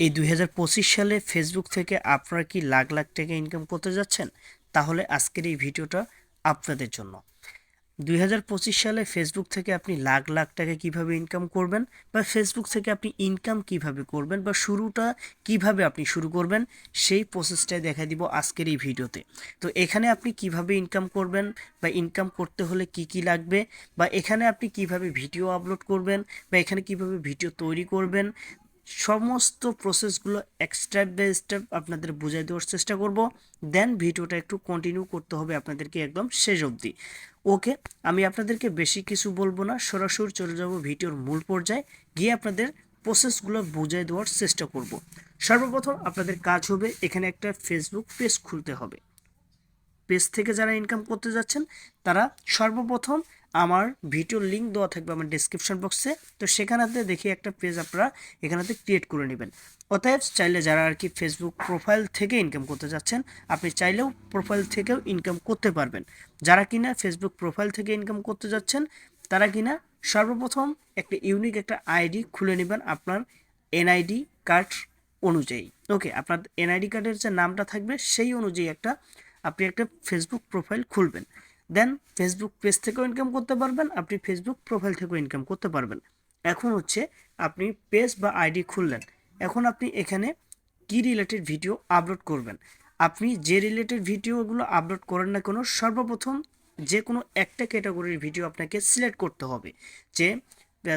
এই দুই হাজার পঁচিশ সালে ফেসবুক থেকে আপনারা কি লাখ লাখ টাকা ইনকাম করতে যাচ্ছেন? তাহলে আজকের এই ভিডিওটা আপনাদের জন্য। দুই হাজার পঁচিশ সালে ফেসবুক থেকে আপনি লাখ লাখ টাকা কীভাবে ইনকাম করবেন বা ফেসবুক থেকে আপনি ইনকাম কীভাবে করবেন বা শুরুটা কীভাবে আপনি শুরু করবেন, সেই প্রসেসটাই দেখা দিব আজকের এই ভিডিওতে। তো এখানে আপনি কীভাবে ইনকাম করবেন বা ইনকাম করতে হলে কি কি লাগবে বা এখানে আপনি কীভাবে ভিডিও আপলোড করবেন বা এখানে কীভাবে ভিডিও তৈরি করবেন সমস্ত প্রসেসগুলো এক স্টেপ বাই স্টেপ আপনাদের বুঝাই দেওয়ার চেষ্টা করব। দেন ভিডিওটা একটু কন্টিনিউ করতে হবে আপনাদেরকে একদম শেষ অবধি। ওকে আমি আপনাদেরকে বেশি কিছু বলব না, সরাসরি চলে যাব ভিডিওর মূল পর্যায়ে। গিয়ে আপনাদের প্রসেসগুলো বুঝাই দেওয়ার চেষ্টা করব। সর্বপ্রথম আপনাদের কাজ হবে, এখানে একটা ফেসবুক পেজ খুলতে হবে। পেজ থেকে যারা ইনকাম করতে যাচ্ছেন, তারা সর্বপ্রথম আমার ভিডিওর লিঙ্ক দেওয়া থাকবে আমার ডিসক্রিপশন বক্সে তো সেখানেতে দেখি একটা পেজ আপনারা এখানেতে ক্রিয়েট করে নেবেন। অতএব চাইলে যারা আর কি ফেসবুক প্রোফাইল থেকে ইনকাম করতে যাচ্ছেন, আপনি চাইলেও প্রোফাইল থেকেও ইনকাম করতে পারবেন। যারা কিনা ফেসবুক প্রোফাইল থেকে ইনকাম করতে যাচ্ছেন, তারা কিনা সর্বপ্রথম একটা ইউনিক একটা আইডি খুলে নেবেন আপনার এনআইডি কার্ড অনুযায়ী। ওকে আপনার এনআইডি কার্ডের যে নামটা থাকবে, সেই অনুযায়ী একটা আপনি একটা ফেসবুক প্রোফাইল খুলবেন। দেন ফেসবুক পেজ থেকেও ইনকাম করতে পারবেন, আপনি ফেসবুক প্রোফাইল থেকেও ইনকাম করতে পারবেন। এখন হচ্ছে আপনি পেজ বা আইডি খুললেন, এখন আপনি এখানে কি রিলেটেড ভিডিও আপলোড করবেন? আপনি যে রিলেটেড ভিডিওগুলো আপলোড করেন না কোনো, সর্বপ্রথম যে কোনো একটা ক্যাটাগরির ভিডিও আপনাকে সিলেক্ট করতে হবে। যে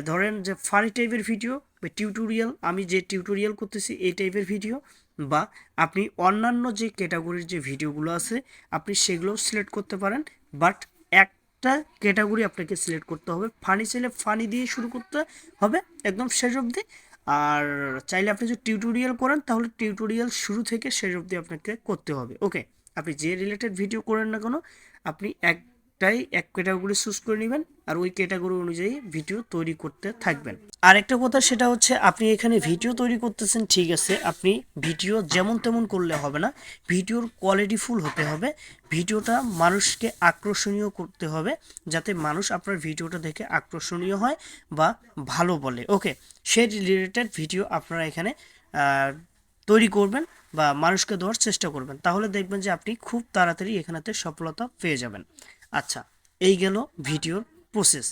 ধরেন যে ফানি টাইপের ভিডিও বা টিউটোরিয়াল আমি যে টিউটোরিয়াল করতেছি এই টাইপের ভিডিও বা আপনি অন্যান্য যে ক্যাটাগরির যে ভিডিওগুলো আছে, আপনি সেগুলোও সিলেক্ট করতে পারেন। বাট একটা ক্যাটাগরি আপনাকে সিলেক্ট করতে হবে। ফানি চাইলে ফানি দিয়ে শুরু করতে হবে একদম শেষ অবধি। আর চাইলে আপনি যদি টিউটোরিয়াল করেন, তাহলে টিউটোরিয়াল শুরু থেকে শেষ অবধি আপনাকে করতে হবে। ওকে, আপনি যে রিলেটেড ভিডিও করেন না কোনো, আপনি একটাই, এক ক্যাটাগরি চুজ করে নেবেন আর ওই ক্যাটাগরি অনুযায়ী ভিডিও তৈরি করতে থাকবেন। আরেকটা কথা সেটা হচ্ছে, আপনি এখানে ভিডিও তৈরি করতেছেন, ঠিক আছে, আপনি ভিডিও যেমন তেমন করলে হবে না ভিডিওর কোয়ালিটি ফুল হতে হবে ভিডিওটা মানুষকে আকর্ষণীয় করতে হবে, যাতে মানুষ আপনার ভিডিওটা দেখে আকর্ষণীয় হয় বা ভালো বলে। ওকে সেই রিলেটেড ভিডিও আপনারা এখানে তৈরি করবেন বা মানুষকে দেওয়ার চেষ্টা করবেন। তাহলে দেখবেন যে আপনি খুব তাড়াতাড়ি এখানেতে সফলতা পেয়ে যাবেন। আচ্ছা এই গেল ভিডিওর প্রসেস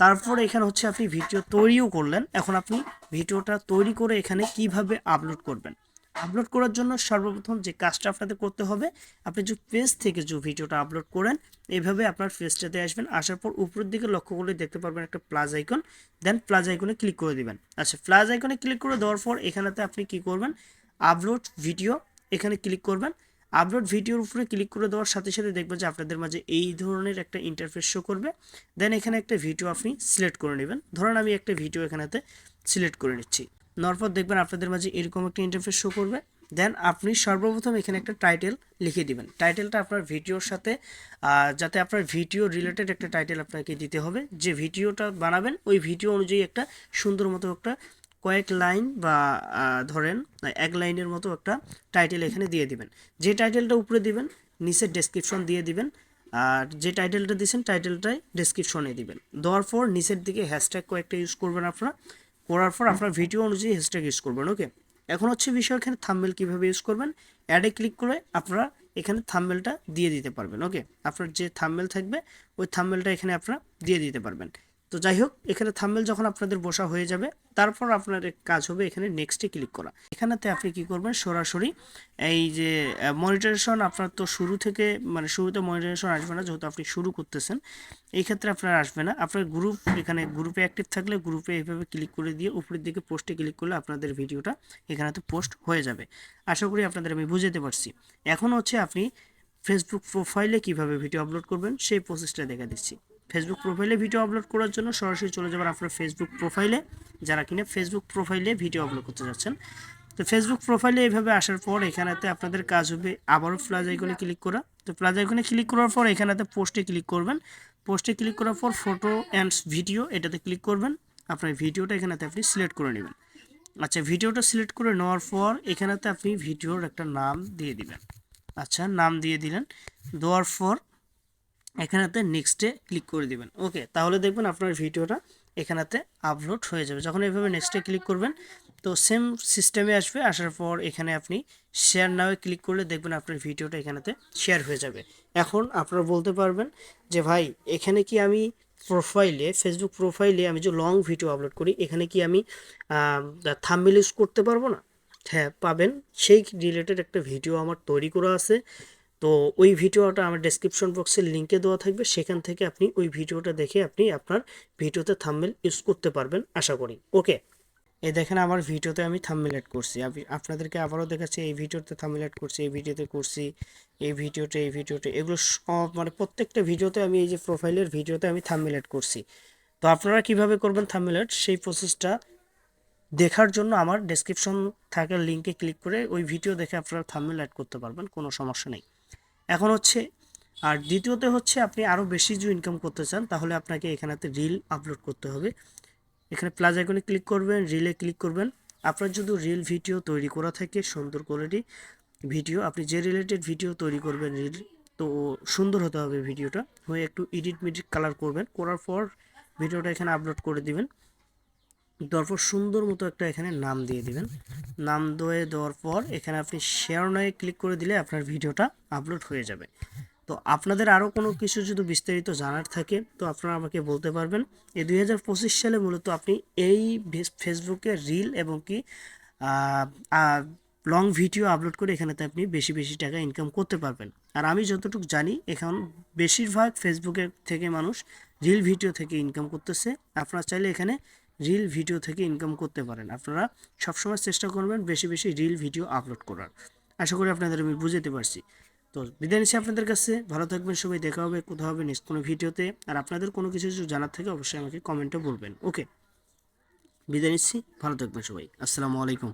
তারপর এখানে হচ্ছে আপনি ভিডিও তৈরিও করলেন। এখন আপনি ভিডিওটা তৈরি করে এখানে কীভাবে আপলোড করবেন? আপলোড করার জন্য সর্বপ্রথম যে কাজটা আপনাদের করতে হবে, আপনি যে পেজ থেকে যে ভিডিওটা আপলোড করেন এইভাবে আপনার পেজটাতে আসবেন। আসার পর উপরের দিকে লক্ষ্য করলে দেখতে পারবেন একটা প্লাস আইকন দেন প্লাস আইকনে ক্লিক করে দিবেন। আচ্ছা প্লাস আইকনে ক্লিক করে দেওয়ার পর এখানেতে আপনি কি করবেন? আপলোড ভিডিও এখানে ক্লিক করবেন। আপলোড ভিডিওর উপরে ক্লিক করে দেওয়ার সাথে সাথে দেখবেন যে আপনাদের মাঝে এই ধরনের একটা ইন্টারফেস শো করবে। দেন এখানে একটা ভিডিও আপনি সিলেক্ট করে নেবেন। ধরুন আমি একটা ভিডিও এখানেতে সিলেক্ট করে নিচ্ছি। নেওয়ার পর দেখবেন আপনাদের মাঝে এরকম একটা ইন্টারফেস শো করবে। দেন আপনি সর্বপ্রথম এখানে একটা টাইটেল লিখে দিবেন। টাইটেলটা আপনার ভিডিওর সাথে যাতে আপনার ভিডিও রিলেটেড একটা টাইটেল আপনাকে দিতে হবে। যে ভিডিওটা বানাবেন, ওই ভিডিও অনুযায়ী একটা সুন্দর মতো একটা কয়েক লাইন বা ধরেন এক লাইনের মতো একটা টাইটেল এখানে দিয়ে দিবেন। যে টাইটেলটা উপরে দিবেন, নিচে ডেসক্রিপশন দিয়ে দিবেন, আর যে টাইটেলটা দিয়েছেন, টাইটেলটাই ডেসক্রিপশনে দিবেন। দেওয়ার পর নিচের দিকে হ্যাশট্যাগ কয়েকটা ইউজ করবেন আপনারা। করার পর আপনার ভিডিও অনুযায়ী হ্যাশট্যাগ ইউজ করবেন ওকে এখন হচ্ছে বিষয় এখানে থাম্বেল কীভাবে ইউজ করবেন? অ্যাডে ক্লিক করে আপনারা এখানে থাম্বেলটা দিয়ে দিতে পারবেন ওকে আপনার যে থাম্বেল থাকবে, ওই থাম্বেলটা এখানে আপনারা দিয়ে দিতে পারবেন। তো যাই হোক, এখানে থাম্বেল যখন আপনাদের বসা হয়ে যাবে, তারপর আপনার কাজ হবে এখানে নেক্সটে ক্লিক করা। এখানেতে আপনি কি করবেন? সরাসরি এই যে মনিটরেশন আপনার তো শুরু থেকে মানে শুরুতে মনিটরেশন আসবে না, যেহেতু আপনি শুরু করতেছেন, এই ক্ষেত্রে আপনার আসবে না। আপনার গ্রুপ এখানে গ্রুপে অ্যাক্টিভ থাকলে গ্রুপে এইভাবে ক্লিক করে দিয়ে উপরের দিকে পোস্টে ক্লিক করলে আপনাদের ভিডিওটা এখানেতে পোস্ট হয়ে যাবে। আশা করি আপনাদের আমি বুঝাতে পারছি। এখন হচ্ছে আপনি ফেসবুক প্রোফাইলে কীভাবে ভিডিও আপলোড করবেন, সেই প্রসেসটা দেখা দিচ্ছি। ফেসবুক প্রোফাইলে ভিডিও আপলোড করার জন্য সরাসরি চলে যাবেন আপনার ফেসবুক প্রোফাইলে যারা কিনা ফেসবুক প্রোফাইলে ভিডিও আপলোড করতে যাচ্ছেন। তো ফেসবুক প্রোফাইলে এইভাবে আসার পর এখানেতে আপনাদের কাজ হবে আবারও প্লাস আইকনে ক্লিক করা। তো প্লাস আইকনে ক্লিক করার পর এখানেতে পোস্টে ক্লিক করবেন। পোস্টে ক্লিক করার পর ফটো অ্যান্ড ভিডিও এটাতে ক্লিক করবেন। আপনার ভিডিওটা এখানেতে আপনি সিলেক্ট করে নেবেন। আচ্ছা ভিডিওটা সিলেক্ট করে নেওয়ার পর এখানেতে আপনি ভিডিওর একটা নাম দিয়ে দিবেন। আচ্ছা নাম দিয়ে দিলেন। দেওয়ার পর এখানেতে নেক্সটে ক্লিক করে দিবেন। ওকে তাহলে দেখবেন আপনার ভিডিওটা এখানেতে আপলোড হয়ে যাবে। যখন এভাবে নেক্সটে ক্লিক করবেন, তো সেম সিস্টেমে আসবে। আসার পর এখানে আপনি শেয়ার নাওয়ে ক্লিক করলে দেখবেন আপনার ভিডিওটা এখানেতে শেয়ার হয়ে যাবে। এখন আপনারা বলতে পারবেন যে, ভাই, এখানে কি আমি প্রোফাইলে ফেসবুক প্রোফাইলে আমি যে লং ভিডিও আপলোড করি, এখানে কি আমি থাম্বনেল ইউজ করতে পারব না? হ্যাঁ পাবেন। সেই রিলেটেড একটা ভিডিও আমার তৈরি করা আছে। তো ওই ভিডিওটা আমার ডেসক্রিপশন বক্সের লিঙ্কে দেওয়া থাকবে। সেখান থেকে আপনি ওই ভিডিওটা দেখে আপনি আপনার ভিডিওতে থাম্বনেল ইউজ করতে পারবেন, আশা করি। ওকে এই দেখেন আমার ভিডিওতে আমি থাম্বনেল অ্যাড করছি। আমি- আপনাদেরকে আবারও দেখাচ্ছি, এই ভিডিওতে থাম্বনেল অ্যাড করছি, এই ভিডিওতে করছি, এই ভিডিওতে এই ভিডিওতে, এগুলো সব মানে প্রত্যেকটা ভিডিওতে আমি এই যে প্রোফাইলের ভিডিওতে আমি থাম্বনেল অ্যাড করছি। তো আপনারা কীভাবে করবেন থাম্বনেল অ্যাড সেই প্রসেসটা দেখার জন্য আমার ডেসক্রিপশন থাকার লিঙ্কে ক্লিক করে ওই ভিডিও দেখে আপনারা থাম্বনেল অ্যাড করতে পারবেন, কোনো সমস্যা নেই। এখন হচ্ছে, আর দ্বিতীয়তে হচ্ছে আপনি আরও বেশি যদি ইনকাম করতে চান, তাহলে আপনাকে এখানেতে রিল আপলোড করতে হবে। এখানে প্লাস আইকনে ক্লিক করবেন রিলে ক্লিক করবেন। আপনার যদি রিল ভিডিও তৈরি করা থাকে, সুন্দর কোয়ালিটি ভিডিও আপনি যে রিলেটেড ভিডিও তৈরি করবেন রিল তো সুন্দর হতে হবে ভিডিওটা হয়ে একটু এডিট মিডিট কালার করবেন, করার পর ভিডিওটা এখানে আপলোড করে দিবেন। দেওয়ার পর সুন্দর মতো একটা এখানে নাম দিয়ে দিবেন। নাম দিয়ে দেওয়ার পর এখানে আপনি শেয়ার নয়ে ক্লিক করে দিলে আপনার ভিডিওটা আপলোড হয়ে যাবে। তো আপনাদের আরও কোনো কিছু যদি বিস্তারিত জানার থাকে, তো আপনারা আমাকে বলতে পারবেন। এই দুই হাজার পঁচিশ সালে মূলত আপনি এই ফেসবুকে রিল এবং কি লং ভিডিও আপলোড করে এখানেতে আপনি বেশি বেশি টাকা ইনকাম করতে পারবেন। আর আমি যতটুকু জানি, এখন বেশিরভাগ ফেসবুকের থেকে মানুষ রিল ভিডিও থেকে ইনকাম করতেছে। আপনারা চাইলে এখানে রিল ভিডিও থেকে ইনকাম করতে পারেন। আপনারা সবসময় চেষ্টা করবেন বেশি বেশি রিল ভিডিও আপলোড করার। আশা করি আপনাদের আমি বুঝাতে পারছি। তো বিদায় নিচ্ছি আপনাদের কাছে। ভালো থাকবেন সবাই, দেখা হবে কোথাও হবে নেক্সট কোনো ভিডিওতে। আর আপনাদের কোনো কিছু জানার থাকে অবশ্যই আমাকে কমেন্টে বলবেন। ওকে বিদায় নিচ্ছি, ভালো থাকবেন সবাই। আসসালামু আলাইকুম।